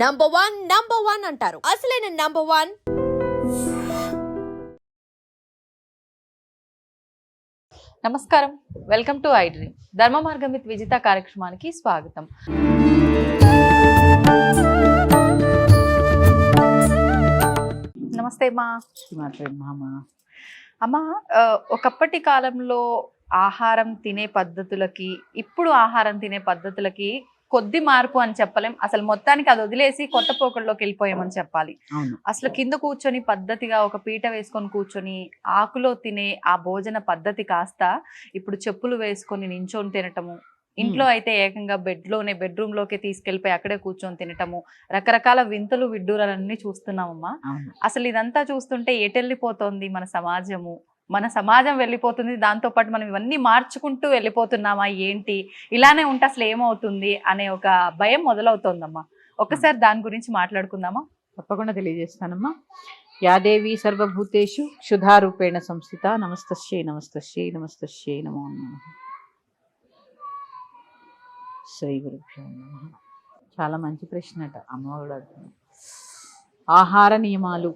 Number one number one అంటారు. అసలైన number one నమస్కారం. వెల్కమ్ టు ఐ డ్రీమ్ ధర్మ మార్గం విత్ విజిత కార్యక్రమానికి స్వాగతం. నమస్తే మా అమ్మ ఒకప్పటి కాలంలో ఆహారం తినే పద్ధతులకి ఇప్పుడు ఆహారం తినే పద్ధతులకి కొద్ది మార్పు అని చెప్పలేం. అసలు మొత్తానికి అది వదిలేసి కొత్త పోకళ్ళలోకి వెళ్ళిపోయామని చెప్పాలి. అసలు కింద కూర్చొని పద్ధతిగా ఒక పీట వేసుకొని కూర్చొని ఆకులో తినే ఆ భోజన పద్ధతి కాస్త ఇప్పుడు చెప్పులు వేసుకొని నించొని తినటము ఇంట్లో అయితే ఏకంగా బెడ్లోనే బెడ్రూమ్లోకి తీసుకెళ్ళిపోయి అక్కడే కూర్చొని తినటము రకరకాల వింతలు విడ్డూరాలన్నీ చూస్తున్నామమ్మా. అసలు ఇదంతా చూస్తుంటే ఎటెళ్ళిపోతోంది మన సమాజము? మన సమాజం వెళ్ళిపోతుంది దాంతో పాటు మనం ఇవన్నీ మార్చుకుంటూ వెళ్ళిపోతున్నామా ఏంటి? ఇలానే ఉంటే అసలు ఏమవుతుంది అనే ఒక భయం మొదలవుతోందమ్మా. ఒక్కసారి దాని గురించి మాట్లాడుకుందామా? తప్పకుండా తెలియజేస్తానమ్మా. యాదేవి సర్వభూతేషు క్షుధారూపేణ సంస్థిత నమస్తశ్యై నమస్తశ్యై నమస్తశ్యై నమో నమః. శ్రీ గురుభ్యో నమః. చాలా మంచి ప్రశ్న అట అమ్మవాడు. ఆహార నియమాలు.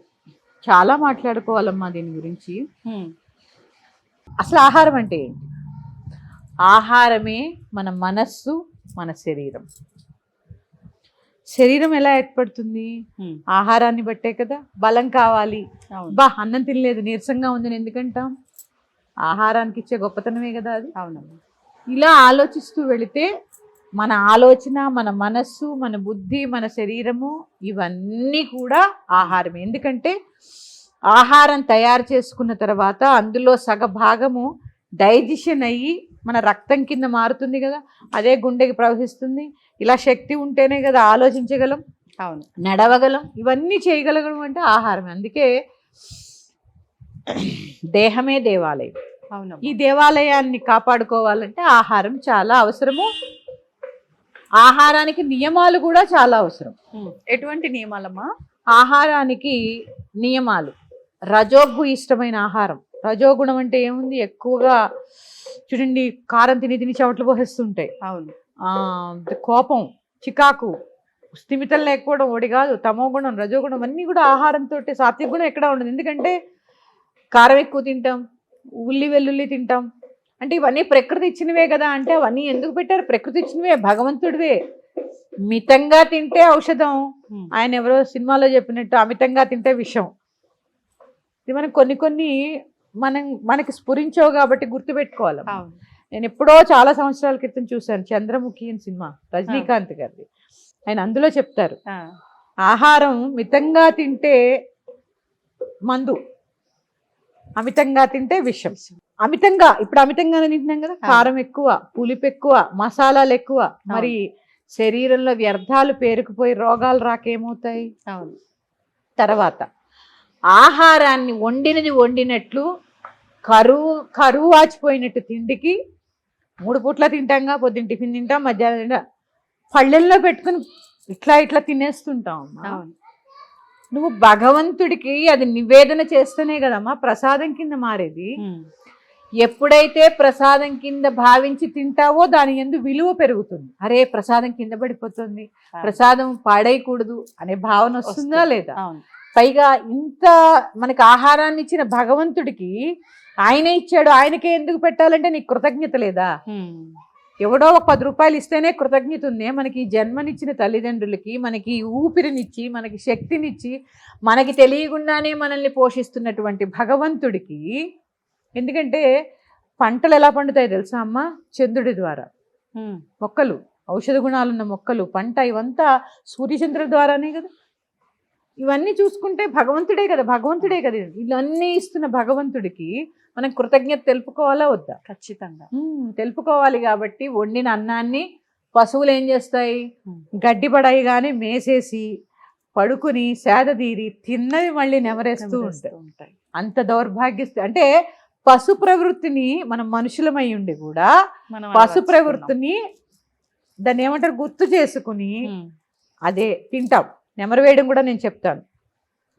చాలా మాట్లాడుకోవాలమ్మా దీని గురించి. అసలు ఆహారం అంటే ఏంటి? ఆహారమే మన మనస్సు మన శరీరం. శరీరం ఎలా ఏర్పడుతుంది. ఆహారాన్ని బట్టే కదా బలం కావాలి. బా అన్నం తినలేదు నీరసంగా ఉందని ఎందుకంటాం? ఆహారానికి ఇచ్చే గొప్పతనమే కదా అది. అవునమ్మా. ఇలా ఆలోచిస్తూ వెళితే మన ఆలోచన మన మనస్సు మన బుద్ధి మన శరీరము ఇవన్నీ కూడా ఆహారమే. ఎందుకంటే ఆహారం తయారు చేసుకున్న తర్వాత అందులో సగ భాగము డైజెషన్ అయ్యి మన రక్తం కింద మారుతుంది కదా అదే గుండెకి ప్రవహిస్తుంది. ఇలా శక్తి ఉంటేనే కదా ఆలోచించగలం అవును. నడవగలం ఇవన్నీ చేయగలగడం అంటే ఆహారం అందుకే దేహమే దేవాలయం. ఈ అవునమ్మా దేవాలయాన్ని కాపాడుకోవాలంటే ఆహారం చాలా అవసరము. ఆహారానికి నియమాలు కూడా చాలా అవసరం. ఎటువంటి నియమాలమ్మా? ఆహారానికి నియమాలు. రజోగు ఇష్టమైన ఆహారం. రజోగుణం అంటే ఏముంది? ఎక్కువగా చూడండి కారం తిని తిని చెమటలు పోసేస్తుంటాయి. అవును. ఆ, కోపం చికాకు స్థిమితం లేకపోవడం ఒకటి కాదు. తమో గుణం రజోగుణం అన్నీ కూడా ఆహారంతో సాత్విక గుణం ఎక్కడ ఉండదు. ఎందుకంటే కారం ఎక్కువ తింటాం ఉల్లి వెల్లుల్లి తింటాం. అంటే ఇవన్నీ ప్రకృతి ఇచ్చినవే కదా అంటే అవన్నీ ఎందుకు పెట్టారు? ప్రకృతి ఇచ్చినవే భగవంతుడివే మితంగా తింటే ఔషధం. ఆయన ఎవరో సినిమాలో చెప్పినట్టు అమితంగా తింటే విషం. ఇది మనం కొన్ని కొన్ని మనం మనకి స్ఫురించవు కాబట్టి గుర్తుపెట్టుకోవాలి నేను ఎప్పుడో చాలా సంవత్సరాల క్రితం చూశాను చంద్రముఖి అని సినిమా రజనీకాంత్ గారిది. ఆయన అందులో చెప్తారు. ఆహారం మితంగా తింటే మందు అమితంగా తింటే విషం. అమితంగా ఇప్పుడు అమితంగానే తింటున్నాం కదా? కారం ఎక్కువ పులుపు ఎక్కువ మసాలాలు ఎక్కువ. మరి శరీరంలో వ్యర్థాలు పేరుకుపోయి రోగాలు రాకేమవుతాయి? తర్వాత ఆహారాన్ని వండినది వండినట్లు కరువు కరువు వాచిపోయినట్టు తిండికి మూడు పూట్ల తింటాంగా పొద్దున్న టిఫిన్ తింటాం మధ్యాహ్నం తింటాం. పళ్ళెల్లో పెట్టుకుని ఇట్లా ఇట్లా తినేస్తుంటాం అమ్మా. నువ్వు భగవంతుడికి అది నివేదన చేస్తేనే కదమ్మా ప్రసాదం కింద మారేది. ఎప్పుడైతే ప్రసాదం కింద భావించి తింటావో దాని ఎందు విలువ పెరుగుతుంది. అరే ప్రసాదం కింద పడిపోతుంది. ప్రసాదం పాడేయకూడదు అనే భావన వస్తుందా. లేదా? పైగా ఇంత మనకి ఆహారాన్ని ఇచ్చిన భగవంతుడికి ఆయనే ఇచ్చాడు. ఆయనకే ఎందుకు పెట్టాలంటే నీకు కృతజ్ఞత లేదా. ఎవడో ఒక పది రూపాయలు ఇస్తేనే కృతజ్ఞత ఉంది. మనకి జన్మనిచ్చిన తల్లిదండ్రులకి మనకి ఊపిరినిచ్చి మనకి శక్తినిచ్చి మనకి తెలియకుండానే మనల్ని పోషిస్తున్నటువంటి భగవంతుడికి ఎందుకంటే పంటలు ఎలా పండుతాయి తెలుసా అమ్మ? చంద్రుడి ద్వారా. మొక్కలు ఔషధ గుణాలున్న మొక్కలు పంట ఇవంతా సూర్యచంద్రుల ద్వారానే కదా? ఇవన్నీ చూసుకుంటే భగవంతుడే కదా భగవంతుడే కదా. ఇవన్నీ ఇస్తున్న భగవంతుడికి మనం కృతజ్ఞత తెలుపుకోవాలా వద్దా? ఖచ్చితంగా. తెలుపుకోవాలి కాబట్టి వండిన అన్నాన్ని పశువులు ఏం చేస్తాయి. గడ్డి పడయగానే మేసేసి పడుకుని సేదతీరి తిన్నవి మళ్ళీ నెమరేస్తూ నెమరేస్తూ ఉంటాయి. ఉంటాయి. అంత దౌర్భాగ్యస్తు అంటే పశు ప్రవృత్తిని మనం మనుషులమై ఉండి కూడా పశు. ప్రవృత్తిని దాన్ని ఏమంటారు? గుర్తు చేసుకుని. అదే తింటాం. నెమరు వేయడం కూడా నేను చెప్తాను.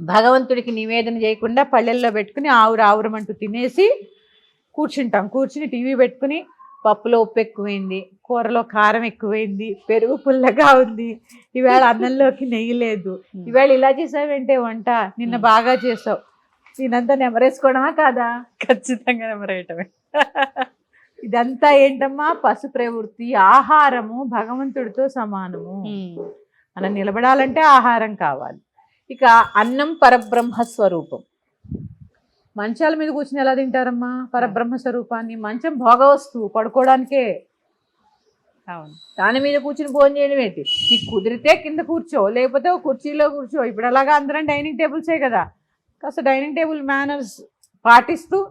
భగవంతుడికి నివేదన చేయకుండా పళ్ళెల్లో పెట్టుకుని ఆవురు ఆవురం అంటూ తినేసి కూర్చుంటాం. కూర్చుని టీవీ పెట్టుకుని పప్పులో ఉప్పు ఎక్కువైంది కూరలో కారం ఎక్కువైంది పెరుగు పుల్లగా ఉంది. ఈవేళ అన్నంలోకి నెయ్యి లేదు. ఈవేళ ఇలా చేసావేంటే వంట? నిన్న. బాగా చేసావు. నేనంతా నెమరేసుకోవడమా కాదా? ఖచ్చితంగా నెమరేయటమే. ఇదంతా ఏంటమ్మా? పశు ప్రవృత్తి ఆహారము భగవంతుడితో సమానము. మనం నిలబడాలంటే ఆహారం కావాలి. ఇక అన్నం పరబ్రహ్మ స్వరూపం. మంచాల మీద కూర్చుని ఎలా తింటారమ్మా? పరబ్రహ్మ స్వరూపాన్ని. మంచం భోగ వస్తువు పడుకోవడానికే. అవును. దాని మీద కూర్చుని భోజనం చేయడం ఏంటి? నీకు కుదిరితే కింద కూర్చో లేకపోతే ఒక కుర్చీలో కూర్చో. ఇప్పుడు అలాగా అందరం డైనింగ్ టేబుల్సే కదా. కాస్త డైనింగ్ టేబుల్ మేనర్స్ పాటిస్తూ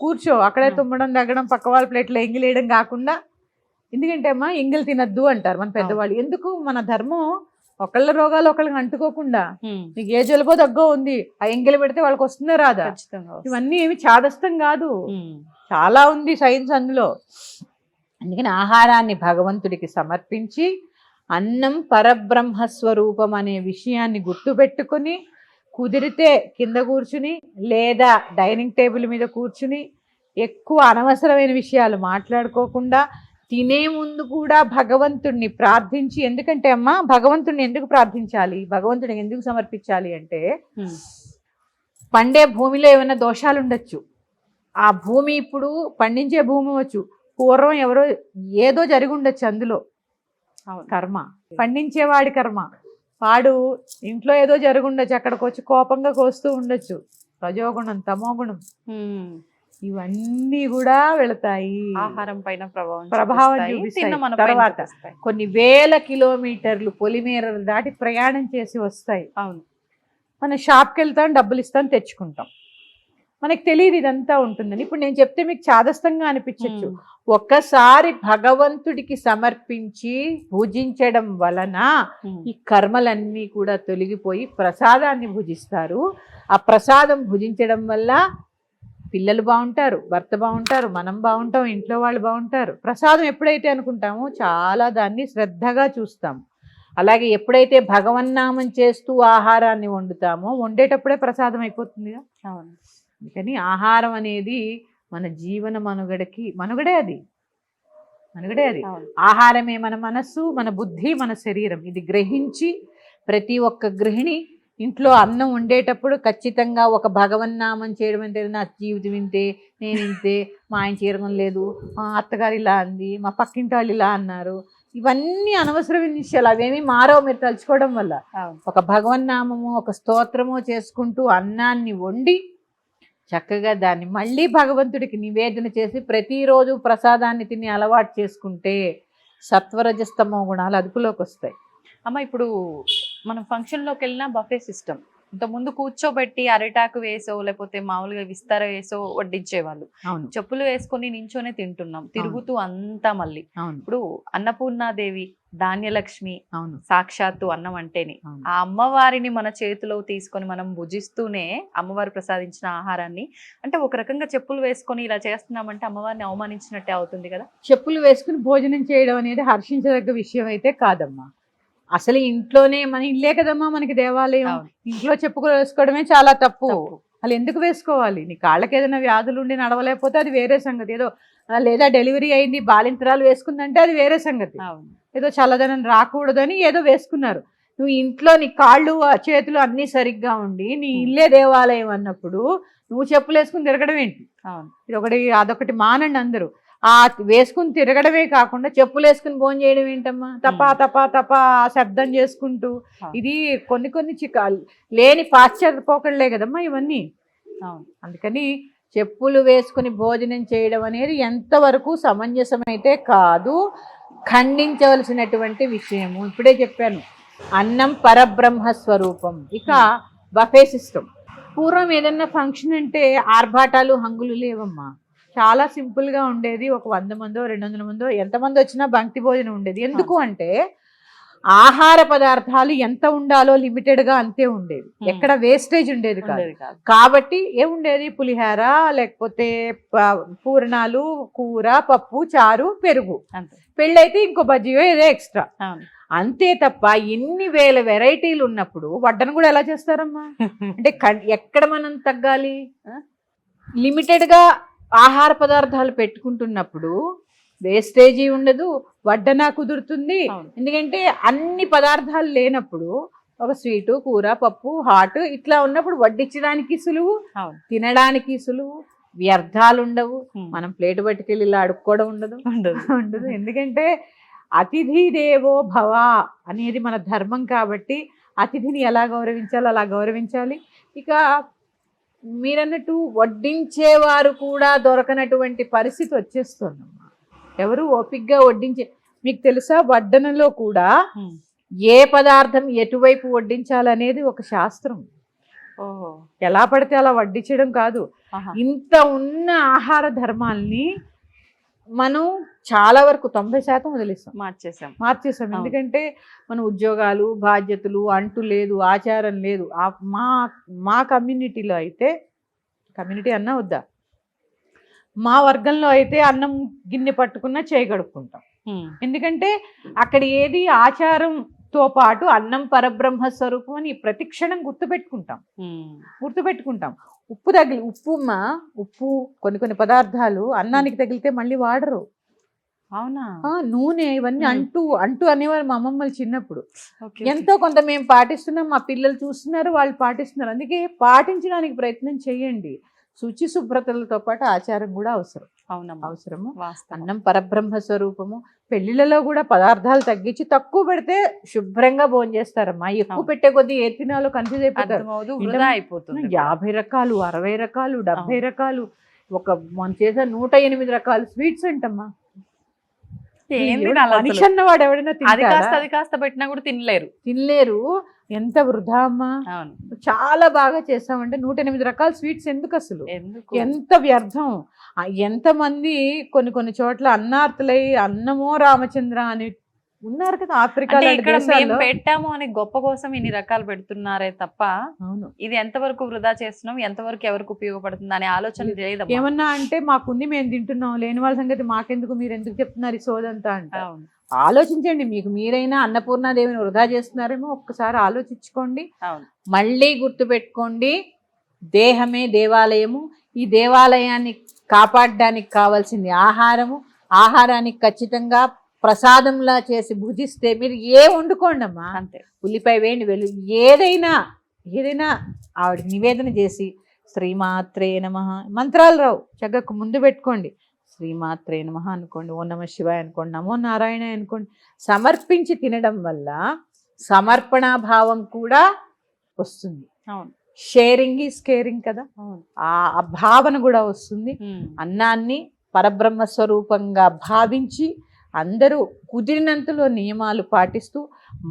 కూర్చో. అక్కడే. తుమ్మడం దగ్గడం పక్క వాళ్ళ ప్లేట్లో ఎంగిలేయడం కాకుండా ఎందుకంటే అమ్మా ఎంగిల్ తినద్దు అంటారు మన పెద్దవాళ్ళు. ఎందుకు? మన ధర్మం ఒకళ్ళ రోగాలు ఒకళ్ళకి అంటుకోకుండా. నీకు ఏ జలుబో దగ్గో ఉంది ఆ ఎంగిలి పెడితే వాళ్ళకి వస్తుందో రాదా. ఇవన్నీ ఏమి చాదస్తం కాదు. చాలా ఉంది సైన్స్ అందులో. అందుకని ఆహారాన్ని భగవంతుడికి సమర్పించి అన్నం పరబ్రహ్మ స్వరూపం అనే విషయాన్ని గుర్తుపెట్టుకుని కుదిరితే కింద కూర్చుని లేదా డైనింగ్ టేబుల్ మీద కూర్చుని ఎక్కువ అనవసరమైన విషయాలు మాట్లాడుకోకుండా తినే ముందు కూడా భగవంతుణ్ణి ప్రార్థించి ఎందుకంటే అమ్మా భగవంతుడిని ఎందుకు ప్రార్థించాలి? భగవంతుడిని ఎందుకు సమర్పించాలి అంటే. పండే భూమిలో ఏమైనా దోషాలు ఉండొచ్చు. ఆ భూమి ఇప్పుడు పండించే భూమి వచ్చు పూర్వం ఎవరో ఏదో జరిగి ఉండొచ్చు అందులో. కర్మ. పండించేవాడి కర్మ. వాడు ఇంట్లో ఏదో జరిగి ఉండొచ్చు. అక్కడికి వచ్చి కోపంగా కోస్తూ ఉండొచ్చు. రజోగుణం తమోగుణం. ఇవన్నీ కూడా వెళతాయి ఆహారం పైన ప్రభావం ప్రభావం చూపిస్తాయి. తర్వాత. కొన్ని వేల కిలోమీటర్లు పొలిమేరలు దాటి ప్రయాణం చేసి వస్తాయి అవును మనం షాప్కి వెళ్తాం డబ్బులు ఇస్తాం తెచ్చుకుంటాం మనకు తెలియదు ఇదంతా ఉంటుందని ఇప్పుడు నేను చెప్తే మీకు చాదస్తంగా అనిపించవచ్చు ఉమ్. ఒక్కసారి భగవంతుడికి సమర్పించి పూజించడం వలన. ఈ కర్మలన్నీ కూడా తొలగిపోయి ప్రసాదాన్ని భుజిస్తారు ఆ ప్రసాదం భుజించడం వల్ల పిల్లలు బాగుంటారు భర్త బాగుంటారు మనం బాగుంటాం ఇంట్లో వాళ్ళు బాగుంటారు. ప్రసాదం ఎప్పుడైతే అనుకుంటామో చాలా దాన్ని శ్రద్ధగా చూస్తాం. అలాగే ఎప్పుడైతే భగవన్నామం చేస్తూ ఆహారాన్ని వండుతామో వండేటప్పుడే ప్రసాదం అయిపోతుందిగా. అవును. అందుకని ఆహారం అనేది మన జీవన మనుగడకి మనుగడే అది. మనుగడే అది. ఆహారమే మన మనస్సు మన బుద్ధి మన శరీరం. ఇది గ్రహించి ప్రతి ఒక్క గృహిణి ఇంట్లో అన్నం వండేటప్పుడు ఖచ్చితంగా ఒక భగవన్నామం చేయడం అంటే నా జీవితం ఇంతే నేను ఇంతే మా ఆయన చీరగం లేదు మా అత్తగారు ఇలా అంది మా పక్కింటి వాళ్ళు ఇలా అన్నారు. ఇవన్నీ అనవసరమైన విషయాలు అవేమీ మారవు మీరు తలుచుకోవడం వల్ల. ఒక భగవన్నామము ఒక స్తోత్రము చేసుకుంటూ అన్నాన్ని వండి చక్కగా దాన్ని మళ్ళీ భగవంతుడికి నివేదన చేసి ప్రతిరోజు ప్రసాదాన్ని తిని అలవాటు చేసుకుంటే సత్వరజస్తమో గుణాలు అదుపులోకి వస్తాయి. అమ్మ ఇప్పుడు మనం ఫంక్షన్లోకి వెళ్ళిన బఫే సిస్టమ్ ఇంత ముందు కూర్చోబెట్టి అరిటాకు వేసో లేకపోతే మామూలుగా విస్తార వేసో వడ్డించేవాళ్ళు. చెప్పులు వేసుకొని నించోనే తింటున్నాం. తిరుగుతూ అంతా మళ్ళీ. ఇప్పుడు అన్నపూర్ణాదేవి ధాన్యలక్ష్మి అవును. సాక్షాత్తు అన్నం అంటేనే. ఆ అమ్మవారిని మన చేతిలో తీసుకొని మనం భుజిస్తూనే అమ్మవారు ప్రసాదించిన ఆహారాన్ని అంటే ఒక రకంగా చెప్పులు వేసుకొని ఇలా చేస్తున్నామంటే అమ్మవారిని అవమానించినట్టే అవుతుంది కదా? చెప్పులు వేసుకుని భోజనం చేయడం అనేది హర్షించదగ్గ విషయం అయితే కాదమ్మా. అసలు ఇంట్లోనే మన ఇల్లే కదమ్మా మనకి దేవాలయం. ఇంట్లో చెప్పులు వేసుకోవడమే చాలా తప్పు. అసలు ఎందుకు వేసుకోవాలి? నీ కాళ్ళకి ఏదైనా వ్యాధులు ఉండి నడవలేకపోతే అది వేరే సంగతి. ఏదో లేదా డెలివరీ అయింది బాలింతరాలు వేసుకుందంటే అది వేరే సంగతి. ఏదో చల్లదనం రాకూడదని ఏదో వేసుకున్నారు. నువ్వు ఇంట్లో నీ కాళ్ళు చేతులు అన్నీ సరిగ్గా ఉండి నీ ఇల్లే దేవాలయం అన్నప్పుడు నువ్వు చెప్పులు వేసుకుని తిరగడం ఏంటి? అవును. ఇది ఒకటి అదొకటి మానండి అందరూ. ఆ వేసుకుని తిరగడమే కాకుండా చెప్పులు వేసుకుని భోజనం చేయడం ఏంటమ్మా? తపా తపా తపా శబ్దం చేసుకుంటూ. ఇది కొన్ని కొన్ని చిక్క లేని పాశ్చాత్య పోకళ్ళే కదమ్మా ఇవన్నీ. అందుకని చెప్పులు వేసుకుని భోజనం చేయడం అనేది ఎంతవరకు సమంజసమైతే కాదు ఖండించవలసినటువంటి విషయము. ఇప్పుడే చెప్పాను అన్నం పరబ్రహ్మ స్వరూపం. ఇక బఫే సిస్టమ్ పూర్వం ఏదన్నా ఫంక్షన్ అంటే ఆర్భాటాలు హంగులు లేవమ్మా. చాలా simple గా ఉండేది. ఒక వంద మందో రెండు వందల మందో ఎంతమంది వచ్చినా బంక్తి భోజనం ఉండేది. ఎందుకు అంటే ఆహార పదార్థాలు ఎంత ఉండాలో limited గా అంతే ఉండేది. ఎక్కడ వేస్టేజ్ ఉండేది కాదు. కాబట్టి ఏముండేది పులిహార లేకపోతే పూర్ణాలు కూర పప్పు చారు పెరుగు. పెళ్ళైతే ఇంకో బజ్జీయో ఏదో ఎక్స్ట్రా అంతే తప్ప ఎన్ని వేల వెరైటీలు ఉన్నప్పుడు వడ్డను కూడా ఎలా చేస్తారమ్మా? అంటే ఎక్కడ మనం తగ్గాలి? లిమిటెడ్గా ఆహార పదార్థాలు పెట్టుకుంటున్నప్పుడు వేస్టేజీ ఉండదు వడ్డన కుదురుతుంది. ఎందుకంటే అన్ని పదార్థాలు లేనప్పుడు ఒక స్వీటు కూర పప్పు హాట్ ఇట్లా ఉన్నప్పుడు వడ్డించడానికి సులువు తినడానికి సులువు వ్యర్థాలు ఉండవు. మనం ప్లేట్ పట్టుకెళ్ళి ఇలా అడుక్కోవడం ఉండదు. ఉండదు. ఎందుకంటే అతిథి దేవో భవ అనేది మన ధర్మం కాబట్టి అతిథిని ఎలా గౌరవించాలో అలా గౌరవించాలి. ఇక మీరన్నట్టు వడ్డించేవారు కూడా దొరకనటువంటి పరిస్థితి వచ్చేస్తుందమ్మా ఎవరు ఓపిగ్గా వడ్డించే మీకు తెలుసా వడ్డనలో కూడా. ఏ పదార్థం ఎటువైపు వడ్డించాలనేది ఒక శాస్త్రం ఓహో ఎలా పడితే అలా వడ్డించడం కాదు. ఇంత ఉన్న ఆహార ధర్మాల్ని మనం చాలా వరకు తొంభై శాతం వదిలేస్తాం మార్చేసాం మార్చేసాం. ఎందుకంటే మన ఉద్యోగాలు బాధ్యతలు అంటూ లేదు ఆచారం లేదు. మా మా కమ్యూనిటీలో అయితే కమ్యూనిటీ అన్నా వద్దా? మా వర్గంలో అయితే అన్నం గిన్నె పట్టుకున్నా చేయి కడుక్కుంటాం. ఉమ్. ఎందుకంటే అక్కడ ఏది ఆచారంతో పాటు అన్నం పరబ్రహ్మ స్వరూపం అని ప్రతి క్షణం గుర్తుపెట్టుకుంటాం. గుర్తుపెట్టుకుంటాం. ఉప్పు తగిలి ఉప్పు మా ఉప్పు కొన్ని కొన్ని పదార్థాలు అన్నానికి తగిలితే మళ్ళీ వాడరు. అవునా? ఆ, నూనె ఇవన్నీ. అంటూ అంటూ అనేవారు మా అమ్మమ్మలు చిన్నప్పుడు. ఎంతో కొంత మేము పాటిస్తున్నాం మా పిల్లలు చూస్తున్నారు వాళ్ళు పాటిస్తున్నారు. అందుకే పాటించడానికి ప్రయత్నం చేయండి. శుచి శుభ్రతలతో పాటు ఆచారం కూడా అవసరం. అవునమ్మా. అవసరము. అన్నం పరబ్రహ్మ స్వరూపము. పెళ్ళిళ్ళలో కూడా పదార్థాలు తగ్గించి తక్కువ పెడితే శుభ్రంగా భోజనం చేస్తారమ్మా. ఎక్కువ. పెట్టే కొద్దీ ఏ తినాలో కన్ఫ్యూజ్ అయిపోతారు. అయిపోతుంది. యాభై రకాలు అరవై రకాలు డెబ్బై రకాలు ఒక మనం చేసే నూట ఎనిమిది రకాల స్వీట్స్ అంటమ్మా? మనిషి అన్నవాడు ఎవడైనా అది కాస్త? అది కాస్త పెట్టినా కూడా తినలేరు. తినలేరు. ఎంత వృధా అమ్మా? చాలా బాగా చేస్తామంటే నూట ఎనిమిది రకాల స్వీట్స్ ఎందుకు? అసలు ఎంత వ్యర్థం? ఎంతమంది కొన్ని కొన్ని చోట్ల అన్నార్థులై అన్నమో రామచంద్ర అని ఉన్నారు కదా ఆఫ్రికా పెట్టాము అని గొప్ప కోసం ఇన్ని రకాలు పెడుతున్నారే తప్ప అవును. ఇది ఎంతవరకు వృధా చేస్తున్నాం ఎంతవరకు ఎవరికి ఉపయోగపడుతుంది అనే ఆలోచన లేదమ్మా. ఏమన్నా అంటే మాకుంది మేము తింటున్నాం లేని వాళ్ళ సంగతి మాకెందుకు మీరు ఎందుకు చెప్తున్నారు ఈ సోదంతా అంట? ఆలోచించండి మీకు మీరైనా అన్నపూర్ణాదేవిని వృధా చేస్తున్నారేమో ఒక్కసారి ఆలోచించుకోండి. మళ్ళీ గుర్తుపెట్టుకోండి దేహమే దేవాలయము. ఈ దేవాలయాన్ని కాపాడడానికి కావాల్సింది ఆహారము. ఆహారానికి ఖచ్చితంగా ప్రసాదంలా చేసి భుజిస్తే మీరు ఏ వండుకోండి అమ్మా అంతే. ఉల్లిపాయ వేయండి వెళ్ళు ఏదైనా ఏదైనా ఆవిడ నివేదన చేసి శ్రీమాత్రే నమ. మంత్రాలు రావు చక్కకు ముందు పెట్టుకోండి. శ్రీమాత్రే నమ అనుకోండి ఓ నమ శివాయ అనుకోండి నమో నారాయణ అనుకోండి సమర్పించి తినడం వల్ల సమర్పణా భావం కూడా వస్తుంది. అవును. షేరింగ్ ఈజ్ కేరింగ్ కదా. ఆ భావన కూడా వస్తుంది. అన్నాన్ని పరబ్రహ్మ స్వరూపంగా భావించి అందరూ కుదిరినంతలో నియమాలు పాటిస్తూ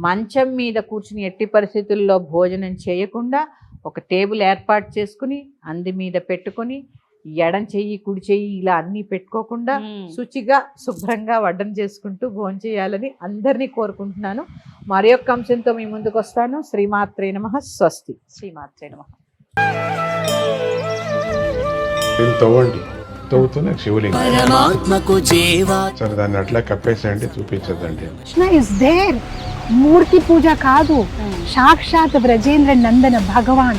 మంచం మీద కూర్చుని ఎట్టి పరిస్థితుల్లో భోజనం చేయకుండా ఒక టేబుల్ ఏర్పాటు చేసుకుని అంది మీద పెట్టుకొని ఎడం చెయ్యి కుడి చెయ్యి ఇలా అన్నీ పెట్టుకోకుండా. శుచిగా శుభ్రంగా వడ్డన చేసుకుంటూ భోజనం చేయాలని అందరినీ కోరుకుంటున్నాను. మరి యొక్క అంశంతో మీ ముందుకు వస్తాను శ్రీమాత్రే నమ. స్వస్తి. శ్రీమాత్రే నమః. దీన్ని తవ్వండి. తవ్వుతూనే శివలింగం. పరమాత్మకు జీవా. సరే దాన్ని అట్లా కప్పేసేయండి చూపించదండి కృష్ణ ఇస్ దేర్ మూర్తి పూజ కాదు. సాక్షాత్ బ్రజేంద్ర నందన భగవాన్.